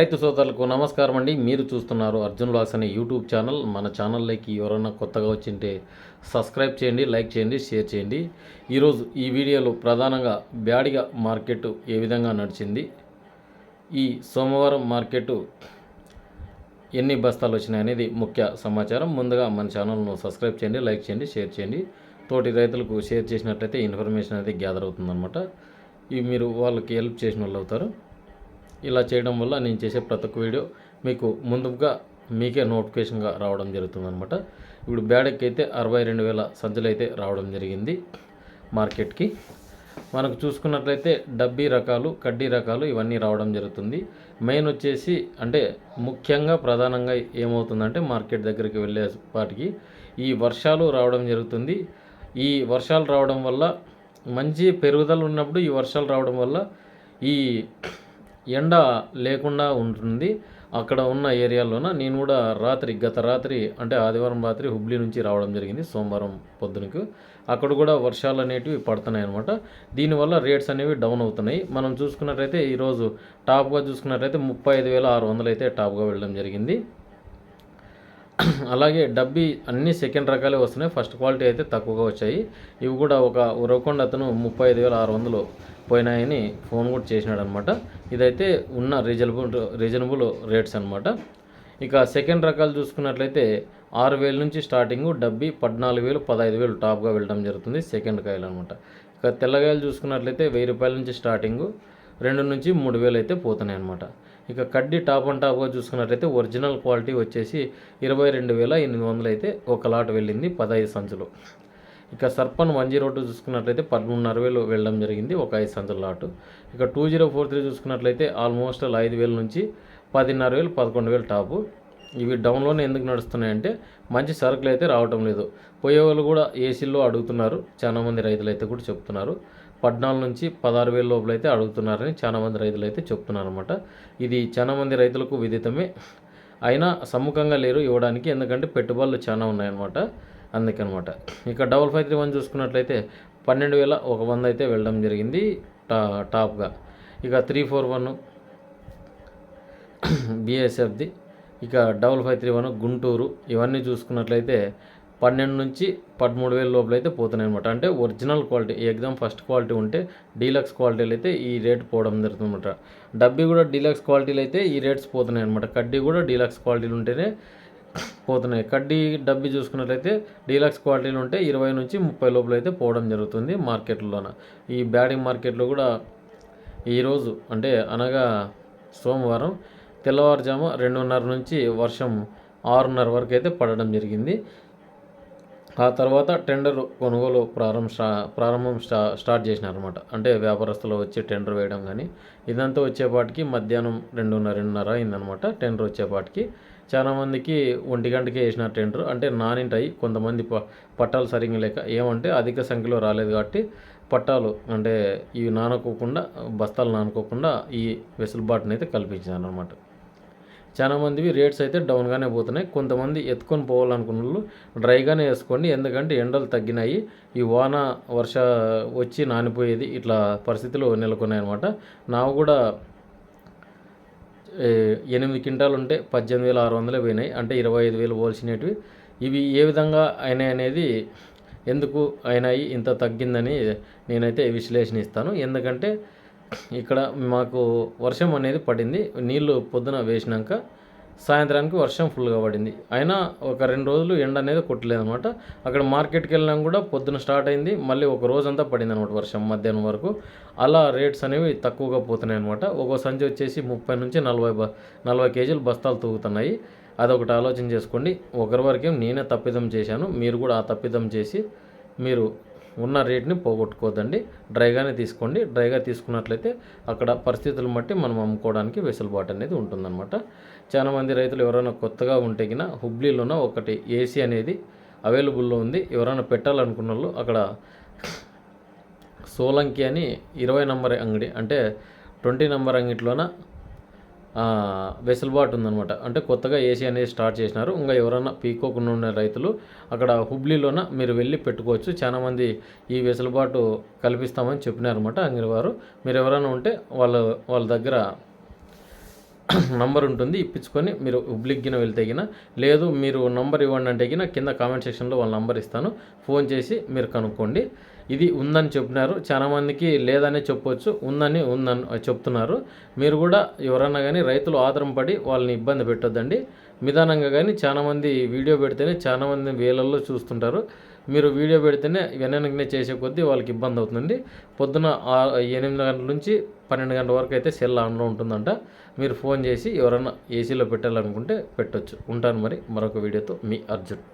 రైతు సోదరులకు నమస్కారం అండి మీరు చూస్తున్నారు అర్జున్ లాస్ అనే యూట్యూబ్ ఛానల్. మన ఛానల్లోకి ఎవరైనా కొత్తగా వచ్చింటే సబ్స్క్రైబ్ చేయండి లైక్ చేయండి షేర్ చేయండి. ఈరోజు ఈ వీడియోలో ప్రధానంగా బ్యాడిగ మార్కెట్ ఏ విధంగా నడిచింది ఈ సోమవారం మార్కెట్ ఎన్ని బస్తాలు వచ్చినాయి అనేది ముఖ్య సమాచారం. ముందుగా మన ఛానల్ను సబ్స్క్రైబ్ చేయండి లైక్ చేయండి షేర్ చేయండి. తోటి రైతులకు షేర్ చేసినట్లయితే ఇన్ఫర్మేషన్ అనేది గ్యాదర్ అవుతుందన్నమాట. ఇవి మీరు వాళ్ళకి హెల్ప్ చేసిన వాళ్ళు అవుతారు. ఇలా చేయడం వల్ల నేను చేసే ప్రతి ఒక్క వీడియో మీకు ముందుగా మీకే నోటిఫికేషన్గా రావడం జరుగుతుందన్నమాట. ఇప్పుడు బ్యాడక్ అయితే అరవై రెండు వేల సంచులు అయితే రావడం జరిగింది మార్కెట్కి. మనకు చూసుకున్నట్లయితే డబ్బీ రకాలు కడ్డీ రకాలు ఇవన్నీ రావడం జరుగుతుంది. మెయిన్ వచ్చేసి అంటే ముఖ్యంగా ప్రధానంగా ఏమవుతుందంటే మార్కెట్ దగ్గరికి వెళ్ళే వాటికి ఈ వర్షాలు రావడం జరుగుతుంది. ఈ వర్షాలు రావడం వల్ల మంచి పెరుగుదల ఉన్నప్పుడు ఈ వర్షాలు రావడం వల్ల ఈ ఎండ లేకుండా ఉంటుంది. అక్కడ ఉన్న ఏరియాలోన నేను కూడా రాత్రి గత రాత్రి అంటే ఆదివారం రాత్రి హుబ్లీ నుంచి రావడం జరిగింది సోమవారం పొద్దునకు. అక్కడ కూడా వర్షాలు అనేటివి పడుతున్నాయి అనమాట దీనివల్ల రేట్స్ అనేవి డౌన్ అవుతున్నాయి. మనం చూసుకున్నట్లయితే ఈరోజు టాప్గా చూసుకున్నట్లయితే ముప్పై ఐదు వేల ఆరు వందలు అయితే టాప్గా వెళ్ళడం జరిగింది. అలాగే డబ్బీ అన్ని సెకండ్ రకాలే వస్తున్నాయి. ఫస్ట్ క్వాలిటీ అయితే తక్కువగా వచ్చాయి. ఇవి కూడా ఒక ఉరవకొండ అతను ముప్పై ఐదు వేల ఆరు వందలు పోయినాయని ఫోన్ కూడా చేసినాడు అనమాట ఇదైతే ఉన్న రీజనబుల్ రీజనబుల్ రేట్స్ అనమాట ఇక సెకండ్ రకాలు చూసుకున్నట్లయితే ఆరు వేల నుంచి స్టార్టింగ్ డబ్బి పద్నాలుగు వేలు పదహైదు వేలు టాప్గా వెళ్ళడం జరుగుతుంది సెకండ్ కాయలు అనమాట ఇక తెల్లగాయలు చూసుకున్నట్లయితే వెయ్యి రూపాయల నుంచి స్టార్టింగ్ రెండు నుంచి మూడు వేలు అయితే పోతున్నాయి అనమాట ఇక కడ్డీ టాప్ అండ్ టాప్గా చూసుకున్నట్లయితే ఒరిజినల్ క్వాలిటీ వచ్చేసి ఇరవై రెండు వేల ఎనిమిది వందలు అయితే ఒక లాట్ వెళ్ళింది పదహైదు సంచులు. ఇక సర్పన్ వన్ జీరో టూ చూసుకున్నట్లయితే పదమూడున్నర వేలు వెళ్ళడం జరిగింది ఒక ఐదు సంచుల లాటు. ఇక టూ జీరో ఫోర్ త్రీ చూసుకున్నట్లయితే ఆల్మోస్ట్ ఐదు వేల నుంచి పదిన్నర వేలు పదకొండు వేలు టాపు. ఇవి డౌన్లోనే ఎందుకు నడుస్తున్నాయంటే మంచి సరుకులు అయితే రావటం లేదు. పోయేవాళ్ళు కూడా ఏసీల్లో అడుగుతున్నారు చాలామంది రైతులు అయితే కూడా చెప్తున్నారు. పద్నాలుగు నుంచి పదహారు వేల లోపల అయితే అడుగుతున్నారని చాలామంది రైతులు అయితే చెప్తున్నారు అనమాట ఇది చాలామంది రైతులకు విదితమే. అయినా సమ్ముఖంగా లేరు ఇవ్వడానికి ఎందుకంటే పెట్టుబడులు చాలా ఉన్నాయన్నమాట. అందుకనమాట. ఇక డబల్ ఫైవ్ త్రీ వన్ చూసుకున్నట్లయితే పన్నెండు వేల ఒక వంద అయితే వెళ్ళడం జరిగింది టా టాప్గా. ఇక త్రీ ఫోర్ వన్ బిఎస్ఎఫ్ది ఇక double five three one Guntur ఇవన్నీ చూసుకున్నట్లయితే పన్నెండు నుంచి పదమూడు వేల లోపల అయితే పోతున్నాయి అనమాట అంటే original quality exam first quality ఉంటే డీలక్స్ క్వాలిటీలు అయితే ఈ రేట్ పోవడం జరుగుతుంది అనమాట డబ్బీ కూడా డీలక్స్ క్వాలిటీలు అయితే ఈ రేట్స్ పోతున్నాయి అనమాట కడ్డీ కూడా డీలక్స్ క్వాలిటీలు ఉంటేనే పోతున్నాయి. కడ్డీ డబ్బీ చూసుకున్నట్లయితే డీలక్స్ క్వాలిటీలు ఉంటే ఇరవై నుంచి ముప్పై లోపల అయితే పోవడం జరుగుతుంది మార్కెట్లోన. ఈ బ్యాడింగ్ మార్కెట్లో కూడా ఈరోజు అంటే అనగా సోమవారం తెల్లవారుజాము రెండున్నర నుంచి వర్షం ఆరున్నర వరకు అయితే పడడం జరిగింది. ఆ తర్వాత టెండర్ కొనుగోలు ప్రారంభ స్టా ప్రారంభం స్టా స్టార్ట్ చేసినారనమాట అంటే వ్యాపారస్తులు వచ్చి టెండర్ వేయడం కానీ ఇదంతా వచ్చేపాటికి మధ్యాహ్నం రెండున్నర రెండున్నర అయిందనమాట టెండర్ వచ్చేపాటికి. చాలామందికి ఒంటి గంటకే వేసిన టెండర్. అంటే నానింటాయి కొంతమంది ప పట్టాలు సరిగ్గా లేక ఏమంటే అధిక సంఖ్యలో రాలేదు కాబట్టి పట్టాలు అంటే ఇవి నానుకోకుండా బస్తాలు నానుకోకుండా ఈ వెసులుబాటును అయితే కల్పించాను అనమాట చాలామందివి రేట్స్ అయితే డౌన్గానే పోతున్నాయి. కొంతమంది ఎత్తుకొని పోవాలనుకున్న వాళ్ళు డ్రైగానే వేసుకోండి. ఎందుకంటే ఎండలు తగ్గినాయి. ఈ వాన వర్ష వచ్చి నానిపోయేది ఇట్లా పరిస్థితులు నెలకొన్నాయి అనమాట నావు కూడా ఎనిమిది క్వింటాలు ఉంటే పద్దెనిమిది వేల ఆరు వందలు పోయినాయి. అంటే ఇరవై ఐదు వేలు పోల్చినవి. ఇవి ఏ విధంగా అయినాయి అనేది ఎందుకు అయినాయి ఇంత తగ్గిందని నేనైతే విశ్లేషణ ఇస్తాను. ఎందుకంటే ఇక్కడ మాకు వర్షం అనేది పడింది నీళ్ళు పొద్దున వేసినాక సాయంత్రానికి వర్షం ఫుల్గా పడింది. అయినా ఒక రెండు రోజులు ఎండ అనేది కొట్టలేదన్నమాట. అక్కడ మార్కెట్కి వెళ్ళినా కూడా పొద్దున స్టార్ట్ అయింది. మళ్ళీ ఒక రోజంతా పడింది అనమాట వర్షం మధ్యాహ్నం వరకు. అలా రేట్స్ అనేవి తక్కువగా పోతున్నాయి అనమాట ఒక సంచి వచ్చేసి ముప్పై నుంచి నలభై బ నలభై కేజీలు బస్తాలు తూగుతున్నాయి. అదొకటి ఆలోచన చేసుకోండి. ఒకరి వరకేం నేనే తప్పిదం చేశాను. మీరు కూడా ఆ తప్పిదం చేసి మీరు ఉన్న రేట్ని పోగొట్టుకోదండి డ్రైగానే తీసుకోండి. డ్రైగా తీసుకున్నట్లయితే అక్కడ పరిస్థితులను బట్టి మనం అమ్ముకోవడానికి వెసులుబాటు అనేది ఉంటుందన్నమాట. చాలామంది రైతులు ఎవరైనా కొత్తగా ఉంటే కిన హుబ్లీలోన ఒకటి ఏసీ అనేది అవైలబుల్లో ఉంది. ఎవరైనా పెట్టాలనుకున్న వాళ్ళు అక్కడ సోలంకి అని ఇరవై నంబర్ అంగడి అంటే ట్వంటీ నంబర్ అంగిట్లోన వెసులుబాటు ఉందనమాట అంటే కొత్తగా ఏసీ అనేది స్టార్ట్ చేసినారు. ఇంకా ఎవరైనా పీకోకుండా ఉన్న రైతులు అక్కడ హుబ్లీలోన మీరు వెళ్ళి పెట్టుకోవచ్చు. చాలామంది ఈ వెసులుబాటు కల్పిస్తామని చెప్పినారన్నమాట అంగిరి వారు మీరు ఎవరైనా ఉంటే వాళ్ళ వాళ్ళ దగ్గర నంబర్ ఉంటుంది ఇప్పించుకొని మీరు ఉబ్లిగ్గిన వెళ్తే గిన లేదు మీరు నంబర్ ఇవ్వండి అంటే గిన కింద కామెంట్ సెక్షన్లో వాళ్ళ నంబర్ ఇస్తాను. ఫోన్ చేసి మీరు కనుక్కోండి. ఇది ఉందని చెప్పినారు. చాలామందికి లేదనే చెప్పొచ్చు. ఉందని ఉందని చెప్తున్నారు. మీరు కూడా ఎవరన్నా కానీ రైతులు ఆధారం పడి వాళ్ళని ఇబ్బంది పెట్టొద్దండి. నిదానంగా కానీ చాలామంది వీడియో పెడితేనే చాలామంది వేలల్లో చూస్తుంటారు. మీరు వీడియో పెడితేనే వెనకనే చేసే కొద్దీ వాళ్ళకి ఇబ్బంది అవుతుంది పొద్దున ఎనిమిది గంటల నుంచి పన్నెండు గంటల వరకు అయితే సెల్ ఆన్లో ఉంటుందంట. మీరు ఫోన్ చేసి ఎవరైనా ఏసీలో పెట్టాలనుకుంటే పెట్టొచ్చు. ఉంటాను మరి మరొక వీడియోతో మీ అర్జున్.